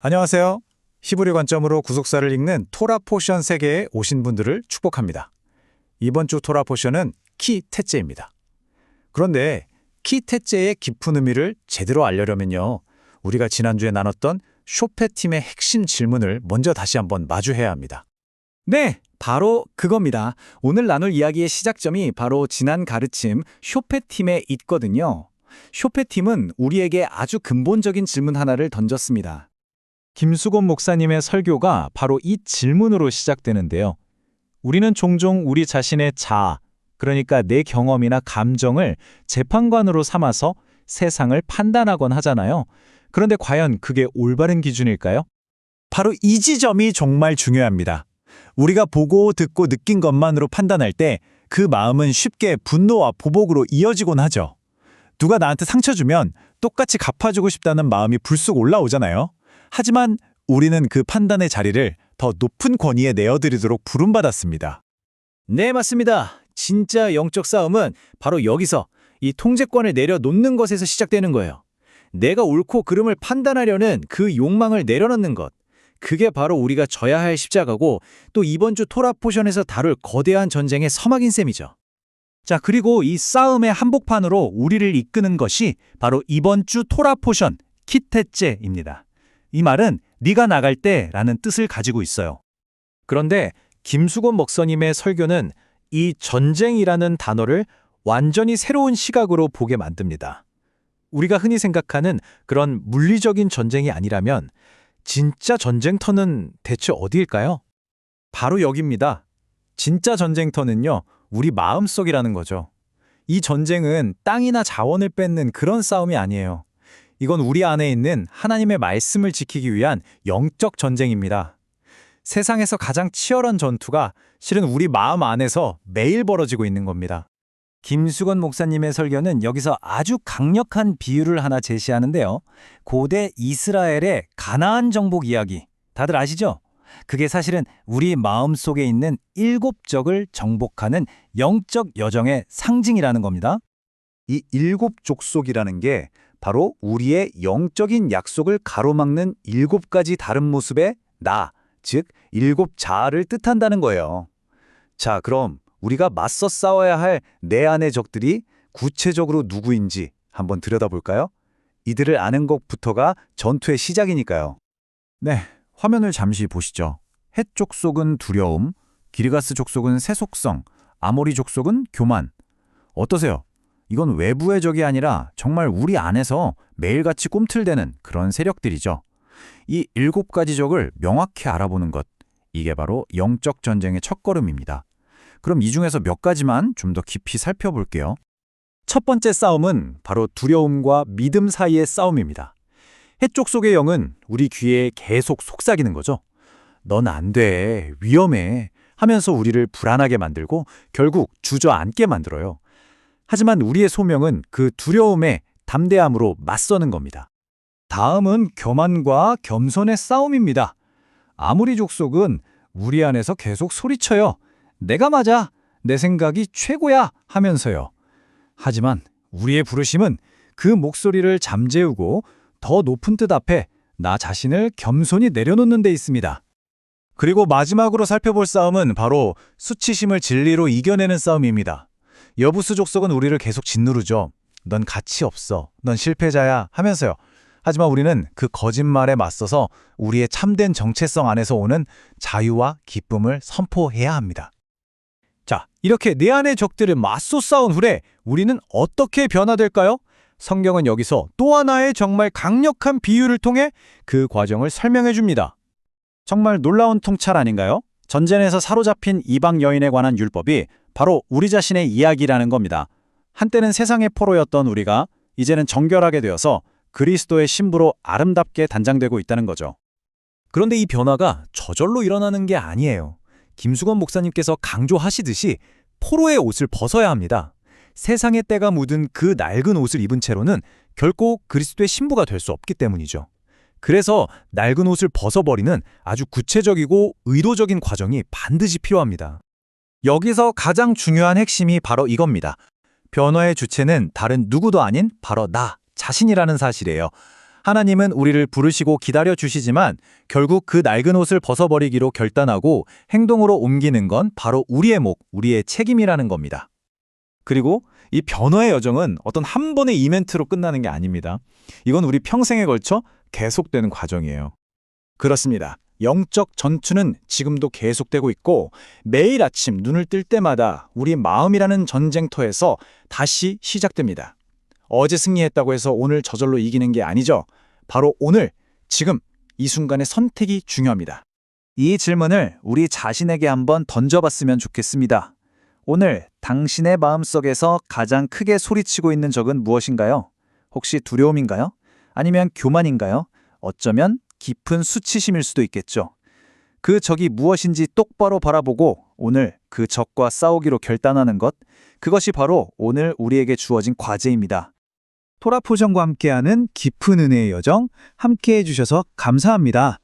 안녕하세요. 히브리 관점으로 구속사를 읽는 토라 포션 세계에 오신 분들을 축복합니다. 이번 주 토라 포션은 키 테째입니다. 그런데 키 테째의 깊은 의미를 제대로 알려면요. 우리가 지난주에 나눴던 쇼페 팀의 핵심 질문을 먼저 다시 한번 마주해야 합니다. 네, 바로 그겁니다. 오늘 나눌 이야기의 시작점이 바로 지난 가르침 쇼페팀에 있거든요. 쇼페팀은 우리에게 아주 근본적인 질문 하나를 던졌습니다. 김수곤 목사님의 설교가 바로 이 질문으로 시작되는데요. 우리는 종종 우리 자신의 자아, 그러니까 내 경험이나 감정을 재판관으로 삼아서 세상을 판단하곤 하잖아요. 그런데 과연 그게 올바른 기준일까요? 바로 이 지점이 정말 중요합니다. 우리가 보고 듣고 느낀 것만으로 판단할 때 그 마음은 쉽게 분노와 보복으로 이어지곤 하죠. 누가 나한테 상처 주면 똑같이 갚아주고 싶다는 마음이 불쑥 올라오잖아요. 하지만 우리는 그 판단의 자리를 더 높은 권위에 내어드리도록 부름받았습니다. 네, 맞습니다. 진짜 영적 싸움은 바로 여기서 이 통제권을 내려놓는 것에서 시작되는 거예요. 내가 옳고 그름을 판단하려는 그 욕망을 내려놓는 것. 그게 바로 우리가 져야 할 십자가고 또 이번 주 토라 포션에서 다룰 거대한 전쟁의 서막인 셈이죠. 자, 그리고 이 싸움의 한복판으로 우리를 이끄는 것이 바로 이번 주 토라 포션 키테째입니다. 이 말은 네가 나갈 때라는 뜻을 가지고 있어요. 그런데 김수곤 목사님의 설교는 이 전쟁이라는 단어를 완전히 새로운 시각으로 보게 만듭니다. 우리가 흔히 생각하는 그런 물리적인 전쟁이 아니라면 진짜 전쟁터는 대체 어디일까요? 바로 여기입니다. 진짜 전쟁터는요, 우리 마음속이라는 거죠. 이 전쟁은 땅이나 자원을 뺏는 그런 싸움이 아니에요. 이건 우리 안에 있는 하나님의 말씀을 지키기 위한 영적 전쟁입니다. 세상에서 가장 치열한 전투가 실은 우리 마음 안에서 매일 벌어지고 있는 겁니다. 김수건 목사님의 설교는 여기서 아주 강력한 비유를 하나 제시하는데요. 고대 이스라엘의 가나안 정복 이야기. 다들 아시죠? 그게 사실은 우리 마음 속에 있는 일곱 적을 정복하는 영적 여정의 상징이라는 겁니다. 이 일곱 족속이라는 게 바로 우리의 영적인 약속을 가로막는 일곱 가지 다른 모습의 나, 즉 일곱 자아를 뜻한다는 거예요. 자, 그럼 우리가 맞서 싸워야 할 내 안의 적들이 구체적으로 누구인지 한번 들여다볼까요? 이들을 아는 것부터가 전투의 시작이니까요. 네, 화면을 잠시 보시죠. 헷 족속은 두려움, 기르가스 족속은 세속성, 아모리 족속은 교만. 어떠세요? 이건 외부의 적이 아니라 정말 우리 안에서 매일같이 꿈틀대는 그런 세력들이죠. 이 일곱 가지 적을 명확히 알아보는 것, 이게 바로 영적 전쟁의 첫걸음입니다. 그럼 이 중에서 몇 가지만 좀 더 깊이 살펴볼게요. 첫 번째 싸움은 바로 두려움과 믿음 사이의 싸움입니다. 해쪽 속의 영은 우리 귀에 계속 속삭이는 거죠. 넌 안 돼, 위험해 하면서 우리를 불안하게 만들고 결국 주저앉게 만들어요. 하지만 우리의 소명은 그 두려움에 담대함으로 맞서는 겁니다. 다음은 교만과 겸손의 싸움입니다. 아무리 족속은 우리 안에서 계속 소리쳐요. 내가 맞아. 내 생각이 최고야 하면서요. 하지만 우리의 부르심은 그 목소리를 잠재우고 더 높은 뜻 앞에 나 자신을 겸손히 내려놓는 데 있습니다. 그리고 마지막으로 살펴볼 싸움은 바로 수치심을 진리로 이겨내는 싸움입니다. 여부수 족속은 우리를 계속 짓누르죠. 넌 가치 없어. 넌 실패자야 하면서요. 하지만 우리는 그 거짓말에 맞서서 우리의 참된 정체성 안에서 오는 자유와 기쁨을 선포해야 합니다. 자, 이렇게 내 안의 적들을 맞서 싸운 후에 우리는 어떻게 변화될까요? 성경은 여기서 또 하나의 정말 강력한 비유를 통해 그 과정을 설명해 줍니다. 정말 놀라운 통찰 아닌가요? 전쟁에서 사로잡힌 이방 여인에 관한 율법이 바로 우리 자신의 이야기라는 겁니다. 한때는 세상의 포로였던 우리가 이제는 정결하게 되어서 그리스도의 신부로 아름답게 단장되고 있다는 거죠. 그런데 이 변화가 저절로 일어나는 게 아니에요. 김수건 목사님께서 강조하시듯이 포로의 옷을 벗어야 합니다. 세상의 때가 묻은 그 낡은 옷을 입은 채로는 결코 그리스도의 신부가 될 수 없기 때문이죠. 그래서 낡은 옷을 벗어버리는 아주 구체적이고 의도적인 과정이 반드시 필요합니다. 여기서 가장 중요한 핵심이 바로 이겁니다. 변화의 주체는 다른 누구도 아닌 바로 나 자신이라는 사실이에요. 하나님은 우리를 부르시고 기다려 주시지만 결국 그 낡은 옷을 벗어버리기로 결단하고 행동으로 옮기는 건 바로 우리의 목, 우리의 책임이라는 겁니다. 그리고 이 변화의 여정은 어떤 한 번의 이벤트로 끝나는 게 아닙니다. 이건 우리 평생에 걸쳐 계속되는 과정이에요. 그렇습니다. 영적 전투는 지금도 계속되고 있고 매일 아침 눈을 뜰 때마다 우리 마음이라는 전쟁터에서 다시 시작됩니다. 어제 승리했다고 해서 오늘 저절로 이기는 게 아니죠. 바로 오늘, 지금, 이 순간의 선택이 중요합니다. 이 질문을 우리 자신에게 한번 던져봤으면 좋겠습니다. 오늘 당신의 마음속에서 가장 크게 소리치고 있는 적은 무엇인가요? 혹시 두려움인가요? 아니면 교만인가요? 어쩌면 깊은 수치심일 수도 있겠죠. 그 적이 무엇인지 똑바로 바라보고 오늘 그 적과 싸우기로 결단하는 것, 그것이 바로 오늘 우리에게 주어진 과제입니다. 토라포전과 함께하는 깊은 은혜의 여정 함께 해 주셔서 감사합니다.